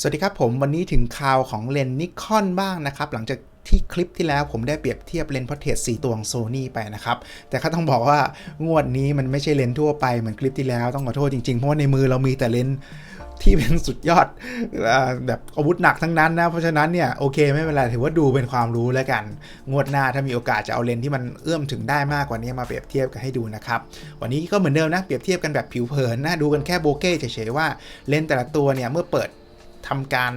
สวัสดีครับผมวันนี้ถึงข่าวของเลนส์นิคอนบ้างนะครับ หลังจากที่คลิปที่แล้วผมได้เปรียบเทียบเลนส์พอร์เทรต4ตัวของโซนี่ไปนะครับ แต่ก็ต้องบอกว่างวดนี้มันไม่ใช่เลนส์ทั่วไปเหมือนคลิปที่แล้วต้องขอโทษจริงๆ เพราะว่าในมือเรามีแต่เลนส์ที่เป็นสุดยอดแบบอาวุธหนักทั้งนั้นนะ เพราะฉะนั้นเนี่ยโอเคไม่เป็นไรถือว่าดูเป็นความรู้แล้วกัน งวดหน้าถ้ามีโอกาสจะเอาเลนส์ที่มันเอื้อมถึงได้มากกว่านี้มาเปรียบเทียบกันให้ดูนะครับ วันนี้ก็เหมือนเดิมนะเปรียบเทียบกันแบบผิวเผินนะดูกันแค่โบเก้เฉยๆว่าเลนแต่ละตัวเนี่ยเมื่อเปิด ทำการ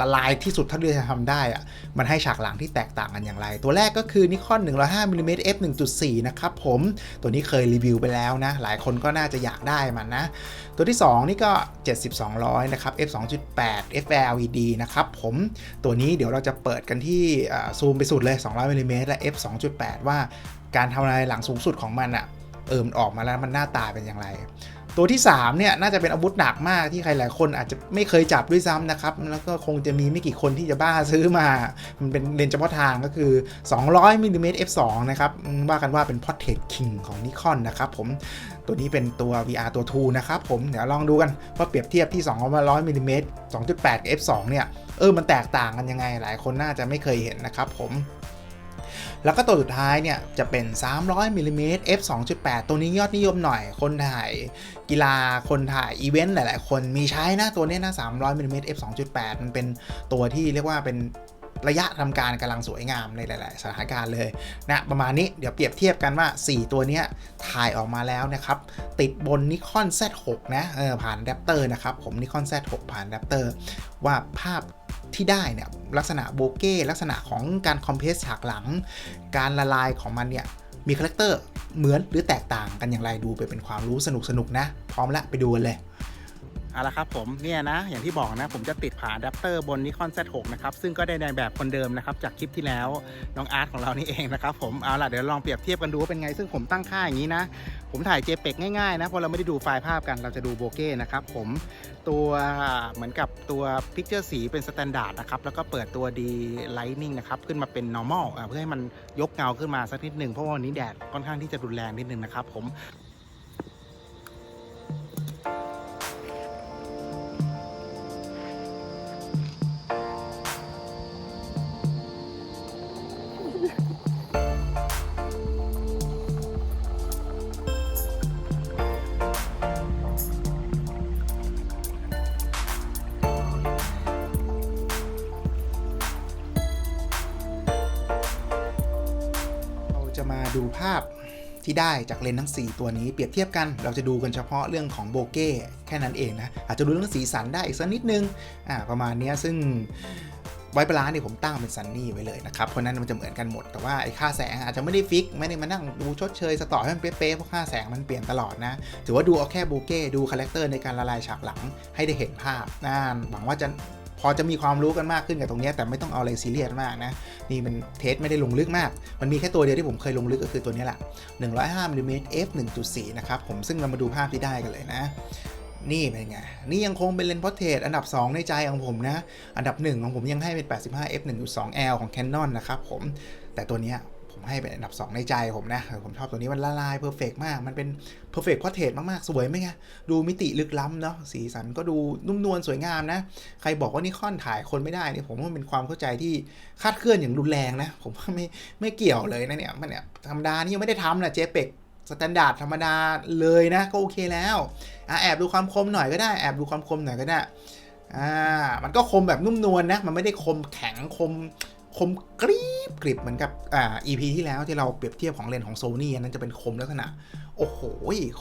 ละลายที่สุดเท่าที่จะทำได้อะมันให้ฉากหลังที่แตกต่างกันอย่างไร ตัวแรกก็คือ Nikon 105 mm f 1.4 นะครับผม ตัวนี้เคยรีวิวไปแล้วนะ หลายคนก็น่าจะอยากได้มันนะ ตัวที่ 2 นี่ก็ 7200 นะครับ f 2.8 f LED นะครับผม ตัวนี้เดี๋ยวเราจะเปิดกันที่ซูมไปสุดเลย 200 mm และ f 2.8 ว่าการทำลายหลังสูงสุดของมันอะเอิมออกมาแล้วมันหน้าตาเป็นอย่างไร ตัวที่3เนี่ยน่าจะเป็นอาวุธหนักมากที่ใครหลายคนอาจจะไม่เคยจับด้วยซ้ำนะครับ แล้วก็คงจะมีไม่กี่คนที่จะบ้าซื้อมา มันเป็นเลนส์เฉพาะทางก็คือ 200มิลลิเมตร f2 นะครับ ว่ากันว่าเป็น Portrait King ของ Nikon นะครับผมตัวนี้เป็นตัว VR ตัว 2 นะครับผม เดี๋ยวลองดูกันว่าเปรียบเทียบที่200มิลลิเมตร2.8 กับ f2 เนี่ยเออมันแตกต่างกันยังไงหลายคนน่าจะไม่เคยเห็นนะครับผม แล้วก็ตัวสุดท้ายเนี่ยจะเป็น 300มิลลิเมตร f 2.8 ตัวนี้ยอดนิยมหน่อย คนถ่ายกีฬา คนถ่ายอีเวนต์หลาย ๆ คนมีใช้นะตัวนี้นะ 300มิลลิเมตร f 2.8 มันเป็นตัวที่เรียกว่าเป็นระยะทำการกำลังสวยงามในหลาย ๆ สถานการณ์เลยนะประมาณนี้เดี๋ยวเปรียบเทียบกันว่า 4 ตัวนี้ถ่ายออกมาแล้วนะครับ ติดบน Nikon Z6 นะเออผ่านแรปเตอร์นะครับ ผม Nikon Z6 ผ่านแรปเตอร์ว่าภาพ ที่ได้เนี่ยลักษณะโบเก้ลักษณะของการคอมเพรสฉากหลัง การละลายของมันเนี่ยมีคาแรคเตอร์เหมือนหรือแตกต่างกันอย่างไรดูไปเป็นความรู้สนุกสนุกๆนะ พร้อมละไปดูกันเลย เอาละครับผมเนี่ยนะอย่างที่บอกนะผมจะติดผ่าอะแดปเตอร์บน Nikon Z6 นะครับซึ่งก็ได้ในแบบคนเดิมนะครับจากคลิปที่แล้วน้องอาร์ตของเรานี่เองนะครับผมเอาล่ะเดี๋ยวลองเปรียบเทียบกันดูว่าเป็นไง ซึ่งผมตั้งค่าอย่างนี้นะ ผมถ่าย JPEG ง่ายๆนะเพราะเราไม่ได้ดูไฟล์ภาพกันเราจะดูโบเก้นะครับผมตัวเหมือนกับตัว Picture สีเป็นสแตนดาร์ดนะครับแล้วก็เปิดตัว D Lighting นะครับขึ้นมาเป็น normal อะเพื่อให้มันยกเงาขึ้นมาสักนิดหนึ่งเพราะว่าวันนี้แดดค่อนข้างที่จะรุนแรงนิดนึงนะครับผม ดูภาพที่ได้จากเลนส์ทั้ง 4 ตัวนี้เปรียบเทียบกันเราจะดูกันเฉพาะเรื่องของโบเก้แค่นั้นเองนะ อาจจะดูเรื่องสีสันได้อีกสักนิดนึงอ่าประมาณนี้ซึ่งไว้ปลาเนี่ยผมตั้งเป็นซันนี่ไว้เลยนะครับ เพราะนั้นมันจะเหมือนกันหมด แต่ว่าไอ้ค่าแสงอาจจะไม่ได้ฟิก ไม่ได้มานั่งดูชดเชยสตอให้มันเป๊ะๆ เพราะค่าแสงมันเปลี่ยนตลอดนะ ถือว่าดูเอาแค่โบเก้ดูคาแรคเตอร์ในการละลายฉากหลังให้ได้เห็นภาพนะหวังว่าจะ พอจะมีความรู้กันมากขึ้นกับตรงนี้แต่ไม่ต้องเอาอะไรซีเรียสมากนะนี่มันเทสไม่ได้ลงลึกมาก มันมีแค่ตัวเดียวที่ผมเคยลงลึกก็คือตัวนี้แหละ105มิลลิเมตร f 1.4 นะครับผมซึ่งเรามาดูภาพที่ได้กันเลยนะนี่เป็นไง นี่ยังคงเป็นเลนส์พอร์เทรตอันดับ 2 ในใจของผมนะ อันดับ 1 ของผมยังให้เป็น 85 f 1.2 l ของ Canon นะครับผม แต่ตัวเนี้ย ผมให้เป็นอันดับ 2 ในใจผมนะ ผมชอบตัวนี้มันละลายเพอร์เฟกมาก มันเป็นเพอร์เฟกพอเทรตมากๆ สวยไหมไงดูมิติลึกล้ำเนาะสีสันก็ดูนุ่มนวลสวยงามนะ ใครบอกว่านี่ค่อนถ่ายคนไม่ได้นี่ผมว่ามันเป็นความเข้าใจที่คาดเคลื่อนอย่างรุนแรงนะ ผมว่าไม่ไม่เกี่ยวเลยนะเนี่ยมันเนี่ยธรรมดานี่ยังไม่ได้ทำนะเจเปกสแตนดาร์ดธรรมดาเลยนะก็โอเคแล้วอแอบดูความคมหน่อยก็ได้แอบดูความคมหน่อยก็ได้อ่ามันก็คมแบบนุ่มนวลนะมันไม่ได้คมแข็งคม คมกรีบกริบเหมือนกับอ่า EP ที่แล้วที่เราเปรียบเทียบของเลนของโซนี่นั้นจะเป็นคมลักษณะ โอ้โห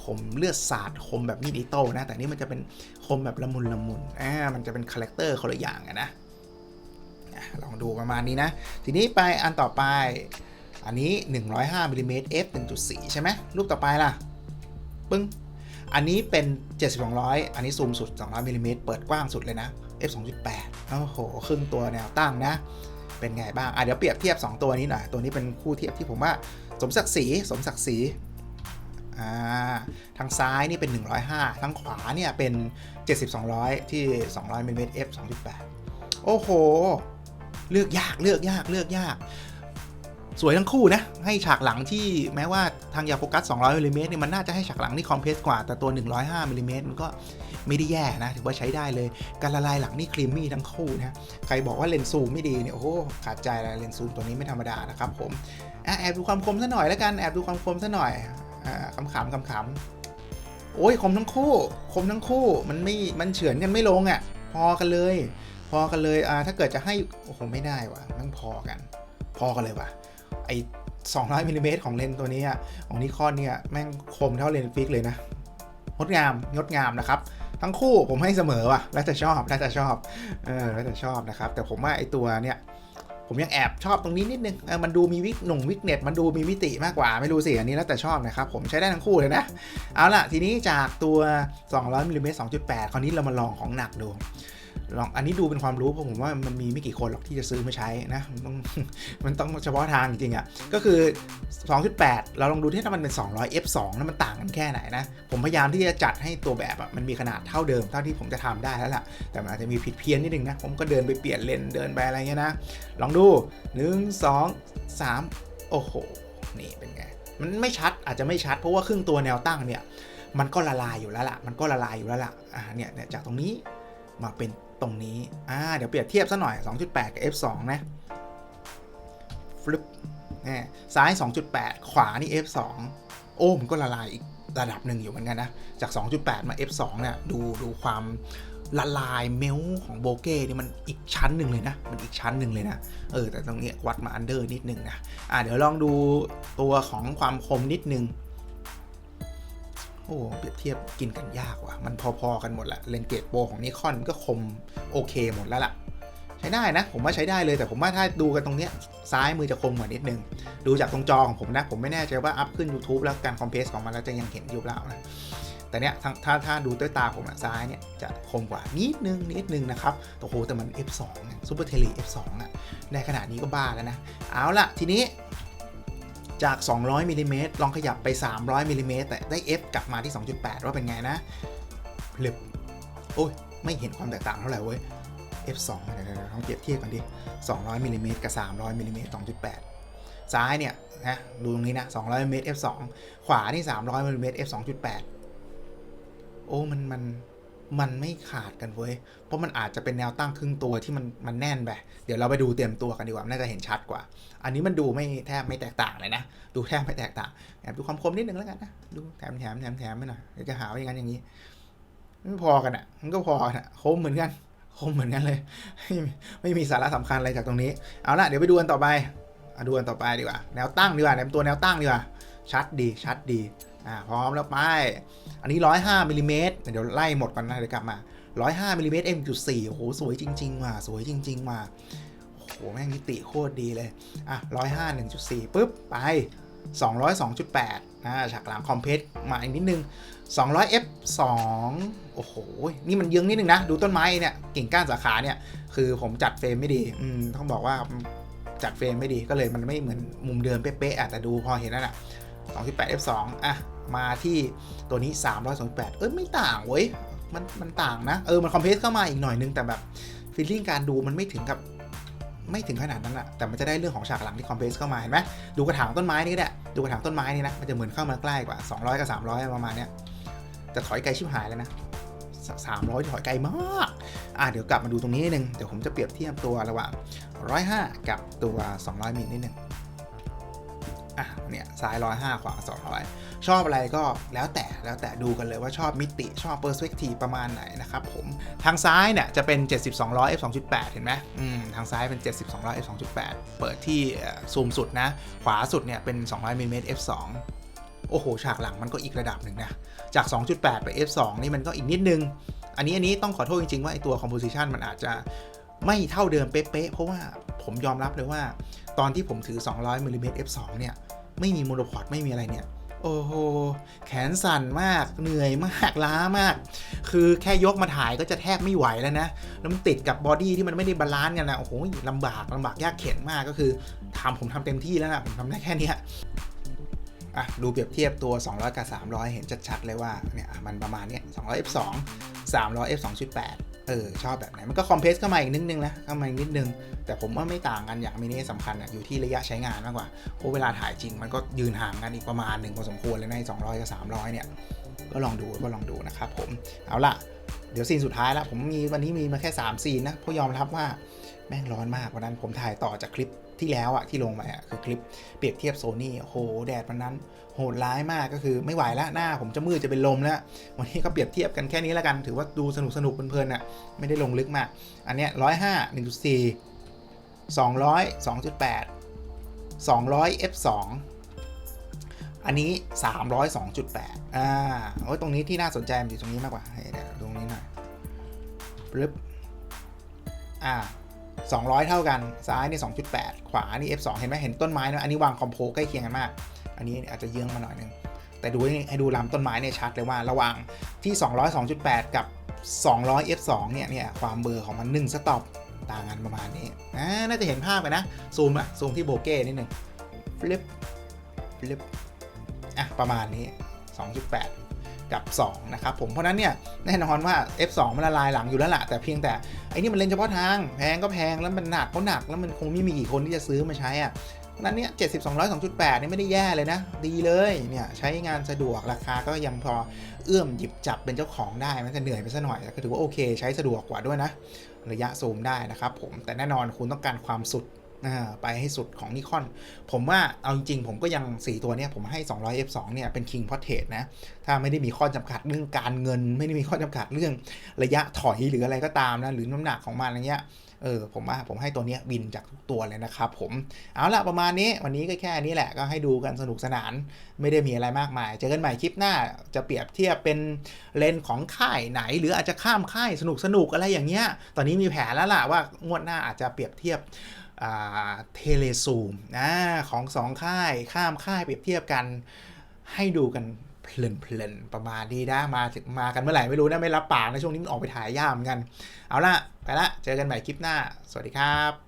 คมเลือดสาดคมแบบมีดอิโต้นะ แต่นี่มันจะเป็นคมแบบละมุนละมุนอ่ามันจะเป็นคาแรคเตอร์คนละอย่างอะนะลองดูประมาณนี้นะ ทีนี้ไปอันต่อไป อันนี้ 105มิลลิเมตร f 1.4 ใช่ไหมรูปต่อไปล่ะ ปึ้ง อันนี้เป็น 7200 อันนี้ซูมสุด 200มิลลิเมตรเปิดกว้างสุดเลยนะ f 2.8โอ้โห ครึ่งตัวแนวตั้งนะ เป็นไงบ้างอะเดี๋ยวเปรียบเทียบ 2 ตัวนี้หน่อย ตัวนี้เป็นคู่เทียบที่ผมว่า สมศักดิ์ศรีสมศักดิ์ศรีอ่าทางซ้ายนี่เป็น 105 ทางขวาเนี่ยเป็น 70-200 ที่ 200มิลลิเมตร f 2.8 โอ้โห เลือกยากเลือกยากเลือกยาก สวยทั้งคู่นะ ให้ฉากหลังที่แม้ว่าทางยาโฟกัส 200มิลลิเมตรเนี่ยมันน่าจะให้ฉากหลังที่คอมเพรสกว่า แต่ตัว 105มิลลิเมตรมันก็ไม่ได้แย่นะ ถือว่าใช้ได้เลย การละลายหลังนี่ครีมมี่ทั้งคู่นะ ใครบอกว่าเลนส์ซูมไม่ดีเนี่ย โอ้โห ขาดใจเลยเลนส์ซูมตัวนี้ไม่ธรรมดานะครับผมอแอบดูความคมซะหน่อยแล้วกัน แอบดูความคมซะหน่อยอ่าขำๆขำๆโอ้ยคมทั้งคู่ คมทั้งคู่ มันไม่ มันเฉือนกันไม่ลงอะ่ะ พอกันเลย พอกันเลย อ่า ถ้าเกิดจะให้ โอ้โห ไม่ได้ว่ะมันพอกัน พอกันเลยว่ะ ไอ200มิลลิเมตรของเลนส์ตัวนี้ของนิคอนเนี่ยแม่งคมเท่าเลนส์ฟิกเลยนะงดงามงดงามนะครับ ทั้งคู่ผมให้เสมอว่ะแล้วแต่ชอบแล้วแต่ชอบเออแล้วแต่ชอบนะครับ แต่ผมว่าไอตัวเนี่ยผมยังแอบชอบตรงนี้นิดนึงเออมันดูมีวิกหนุ่งวิกเน็ตมันดูมีมิติมากกว่าไม่รู้สิอันนี้แล้วแต่ชอบนะครับ ผมใช้ได้ทั้งคู่เลยนะ เอาล่ะ ทีนี้จากตัว 200มิลลิเมตร2.8 คราวนี้เรามาลองของหนักดู ลองอันนี้ดูเป็นความรู้เพราะผมว่ามันมีไม่กี่คนหรอกที่จะซื้อมาใช้นะ มันต้องมันต้องเฉพาะทางจริงๆอะ่ะก็คือ 2.8 เราลองดูที่ถ้ามันเป็น 200 f2 แล้วมันต่างกันแค่ไหนนะ ผมพยายามที่จะจัดให้ตัวแบบอะ่ะมันมีขนาดเท่าเดิมเท่าที่ผมจะทำได้แล้วล่ะ แต่มันอาจจะมีผิดเพี้ยนนิดนึงนะ ผมก็เดินไปเปลี่ยนเลนเดินไปอะไรเงี้ยนะ ลองดู 1 2 3 โอ้โห นี่เป็นไง มันไม่ชัดอาจจะไม่ชัดเพราะว่าครึ่งตัวแนวตั้งเนี่ยมันก็ละลายอยู่แล้วล่ะ มันก็ละลายอยู่แล้วล่ะอ่าเนี่ยเนี่ยจากตรงนี้มาเป็น ตรงนี้ อ่า เดี๋ยวเปรียบเทียบซะหน่อย 2.8 กับ f2 นะฟลิปนี่ซ้าย 2.8 ขวานี่ f2 โอ้มันก็ละลายอีกระดับหนึ่งอยู่เหมือนกันนะ จาก 2.8 มา f2 เนี่ย ดูดูความละลายเมลของโบเก้นี่มันอีกชั้นหนึ่งเลยนะ มันอีกชั้นหนึ่งเลยนะ เออ แต่ตรงนี้วัดมาอันเดอร์นิดนึงนะ อ่าเดี๋ยวลองดูตัวของความคมนิดนึง โอ้เปรียบเทียบกินกันยากว่ะ มันพอๆกันหมดแหละเลนเกตโปรของนิคอนก็คมโอเคหมดแล้วล่ะ ใช้ได้นะ ผมว่าใช้ได้เลยแต่ผมว่าถ้าดูกันตรงเนี้ยซ้ายมือจะคมกว่านิดนึง ดูจากตรงจอของผมนะ ผมไม่แน่ใจว่าอัพขึ้น YouTube แล้วการคอมเพรสของมันแล้วจะยังเห็นอยู่เปล่านะแต่เนี้ยถ้าถ้าดูด้วยตาผมอะซ้ายเนี่ยจะคมกว่านิดนึงนิดนึงนะครับโอ้โหแต่มัน F2 ซูเปอร์เทลี F2 อะในขนาดนี้ก็บ้าแล้วนะ เอาล่ะทีนี้ จาก 200มิลลิเมตรลองขยับไป 300มิลลิเมตรแต่ได้ F กลับมาที่ 2.8 ว่าเป็นไงนะพลึบโอ้ย ไม่เห็นความแตกต่างเท่าไหร่เว้ย F2 เดี๋ยวลองเปรียบเทียบกันดิ 200มิลลิเมตรกับ 300มิลลิเมตร2.8 ซ้ายเนี่ยนะดูตรงนี้นะ 200มิลลิเมตร F2 ขวานี่ 300มิลลิเมตร F2.8 โอ้ มันมัน มันไม่ขาดกันเว้ย เพราะมันอาจจะเป็นแนวตั้งครึ่งตัวที่มันมันแน่นไป เดี๋ยวเราไปดูเตรียมตัวกันดีกว่า น่าจะเห็นชัดกว่า อันนี้มันดูไม่แทบไม่แตกต่างเลยนะ ดูแทบไม่แตกต่าง แอบดูความคมนิดนึงแล้วกันนะ ดูแถมแถมแถมแถมไปหน่อย เดี๋ยวจะหาว่าอย่างนั้นอย่างนี้ไม่พอกันอะ มันก็พอกันอะคมเหมือนกัน คมเหมือนกันเลย ไม่มีสาระสำคัญอะไรจากตรงนี้ เอาละเดี๋ยวไปดูกันต่อไปอดูกันต่อไปดีกว่า แนวตั้งดีกว่าแนวตัวแนวตั้งดีกว่า ชัดดี ชัดดี อ่าพร้อมแล้วไปอันนี้ 105มิลลิเมตรเดี๋ยวไล่หมดก่อนนะเดี๋ยวกลับมา 105มิลลิเมตร M.4 โอ้โหสวยจริงๆว่ะสวยจริงๆว่ะโอ้โหแม่งนิติโคตรดีเลยอะ105 1.4ปุ๊บไป 202.8อ่าฉากหลังคอมเพรสมาอีกนิดนึง 200 f 2 โอ้โห นี่มันเยื้องนิดนึงนะ ดูต้นไม้เนี่ยกิ่งก้านสาขาเนี่ย คือผมจัดเฟรมไม่ดี อืม ต้องบอกว่าจัดเฟรมไม่ดีก็เลยมันไม่เหมือนมุมเดิมเป๊ะๆอะแต่ดูพอเห็นแล้วน่ะ2.8 f 2 อะ มาที่ตัวนี้ 328 เอ้ยไม่ต่างเว้ยมันมันต่างนะ เออมันคอมเพรสเข้ามาอีกหน่อยนึงแต่แบบฟีลลิ่งการดูมันไม่ถึงกับไม่ถึงขนาดนั้นอะแต่มันจะได้เรื่องของฉากหลังที่คอมเพรสเข้ามา เห็นไหมดูกระถางต้นไม้นี่ก็ได้ดูกระถางต้นไม้นี่นะ มันจะเหมือนเข้ามาใกล้กว่า 200 กับ 300 ประมาณเนี้ยแต่ถอยไกลชิบหายแล้วนะสามร้อยถอยไกลมาก อะเดี๋ยวกลับมาดูตรงนี้นิดนึง เดี๋ยวผมจะเปรียบเทียบตัวระหว่าง 105 กับตัว 200มิลนิดนึง อะเนี่ยซ้าย105ขวา200ชอบอะไรก็แล้วแต่แล้วแต่ดูกันเลยว่าชอบมิติชอบเปอร์สเปกทีประมาณไหนนะครับผมทางซ้ายเนี่ยจะเป็น 7200 f 2.8 เห็นไหมอืมทางซ้ายเป็น 7200 f 2.8 เปิดที่ซูมสุดนะ ขวาสุดเนี่ยเป็น 200มิลลิเมตร f 2โอ้โห ฉากหลังมันก็อีกระดับหนึ่งนะ จาก 2.8 ไป f 2นี่มันก็อีกนิดนึงอันนี้อันนี้ต้องขอโทษจริง ๆ ว่าไอตัว composition มันอาจจะ ไม่เท่าเดิมเป๊ะๆเพราะว่าผมยอมรับเลยว่า ตอนที่ผมถือ 200มิลลิเมตร f 2เนี่ย ไม่มีโมโนพอดไม่มีอะไรเนี่ย โอ้โห แขนสั่นมาก เหนื่อยมาก ล้ามาก คือแค่ยกมาถ่ายก็จะแทบไม่ไหวแล้วนะ แล้วมันติดกับบอดี้ที่มันไม่ได้บาลานซ์กันนะโอ้โหลำบากลำบากยากเข็นมากก็คือทำผมทำเต็มที่แล้วนะผมทำได้แค่นี้อะดูเปรียบเทียบตัว 200 กับ 300 เห็นชัดๆเลยว่าเนี่ยมันประมาณเนี้ย200 f 2 300 f 2.8 เออชอบแบบไหน มันก็คอมเพรสเข้ามาอีกนิดนึงนะเข้ามาอีกนิดนึง แต่ผมว่าไม่ต่างกันอย่างมินิสำคัญอะอยู่ที่ระยะใช้งานมากกว่าเพราะเวลาถ่ายจริงมันก็ยืนห่างกันอีกประมาณหนึ่งพอสมควรเลยในสองร้อยกับสามร้อยเนี่ย ก็ลองดูก็ลองดูนะครับผมเอาล่ะเดี๋ยวซีนสุดท้ายละผมมีวันนี้มีมาแค่3ซีนนะเพราะยอมรับว่าแม่งร้อนมากวันนั้นผมถ่ายต่อจากคลิป ที่แล้วอะที่ลงไปอะคือคลิปเปรียบเทียบโซนี่โหแดดวันนั้น โหดร้ายมากก็คือไม่ไหวแล้วหน้า ผมจะมืดจะเป็นลมแล้ววันนี้ก็เปรียบเทียบกันแค่นี้แล้วกัน ถือว่าดูสนุกสนุกเพลินๆน่ะไม่ได้ลงลึกมาก อันเนี้ยร้อยห้าหนึ่งจุดสี่สองร้อยสองจุดแปดสองร้อย f สองอันนี้สามร้อยสองจุดแปดอ่าโอ้ยตรงนี้ที่น่าสนใจมันอยู่ตรงนี้มากกว่าให้เดี๋ยวตรงนี้หน่อยปึ๊บ อ่า สองร้อยเท่ากันซ้ายนี่สองจุดแปดขวานี่ f สองเห็นไหมเห็นต้นไม้นะอันนี้วางคอมโพใกล้เคียงกันมาก อันนี้อาจจะเยื้องมาหน่อยนึงแต่ดูให้ดูลำต้นไม้เนี่ยชัดเลยว่าระหว่างที่ 200 2.8 กับ 200 f2 เนี่ยเนี่ยความเบอร์ของมัน1สต็อปต่างกันประมาณนี้อ่าน่าจะเห็นภาพกันนะ ซูมอะซูมที่โบเก้นิดหนึ่งฟลิปฟลิปอะประมาณนี้ 2.8 กับ 2 นะครับผมเพราะนั้นเนี่ยแน่นอนว่า f2 มันละลายหลังอยู่แล้วล่ะ แต่เพียงแต่ไอ้นี่มันเล่นเฉพาะทาง แพงก็แพงแล้วมันหนักก็หนักแล้วมันคงไม่มีกี่คนที่จะซื้อมาใช้อะนั้นเนี่ย70 200 2.8นี่ไม่ได้แย่เลยนะ ดีเลยเนี่ย ใช้งานสะดวกราคาก็ยังพอเอื้อมหยิบจับเป็นเจ้าของได้ มันจะเหนื่อยไปซะหน่อยแต่ก็ถือว่าโอเค ใช้สะดวกกว่าด้วยนะ ระยะซูมได้นะครับผมแต่แน่นอนคุณต้องการความสุด ไปให้สุดของนิคอนผมว่าเอาจริงๆ ผมก็ยัง 4 ตัวเนี้ยผมให้ 200 f2 เนี่ยเป็น King Portrait นะ ถ้าไม่ได้มีข้อจำกัดเรื่องการเงิน ไม่ได้มีข้อจำกัดเรื่องระยะถอยหรืออะไรก็ตามนะ หรือน้ำหนักของมันอะไรเงี้ยเออผมว่าผมให้ตัวเนี้ยวินจากทุกตัวเลยนะครับผม เอาละประมาณนี้วันนี้ก็แค่นี้แหละก็ให้ดูกันสนุกสนาน ไม่ได้มีอะไรมากมาย เจอกันใหม่คลิปหน้าจะเปรียบเทียบเป็นเลนส์ของค่ายไหน หรืออาจจะข้ามค่ายสนุกสนุกอะไรอย่างเงี้ยตอนนี้มีแผนแล้วล่ะว่างวดหน้าอาจจะเปรียบเทียบ เทเลซูมนะของสองค่ายข้ามค่ายเปรียบเทียบกันให้ดูกันเพลินๆประมาณนี้นะมาถึงมากันเมื่อไหร่ไม่รู้นะไม่รับปากนะช่วงนี้มันออกไปถ่ายย่ามกัน เอาละไปละเจอกันใหม่คลิปหน้า สวัสดีครับ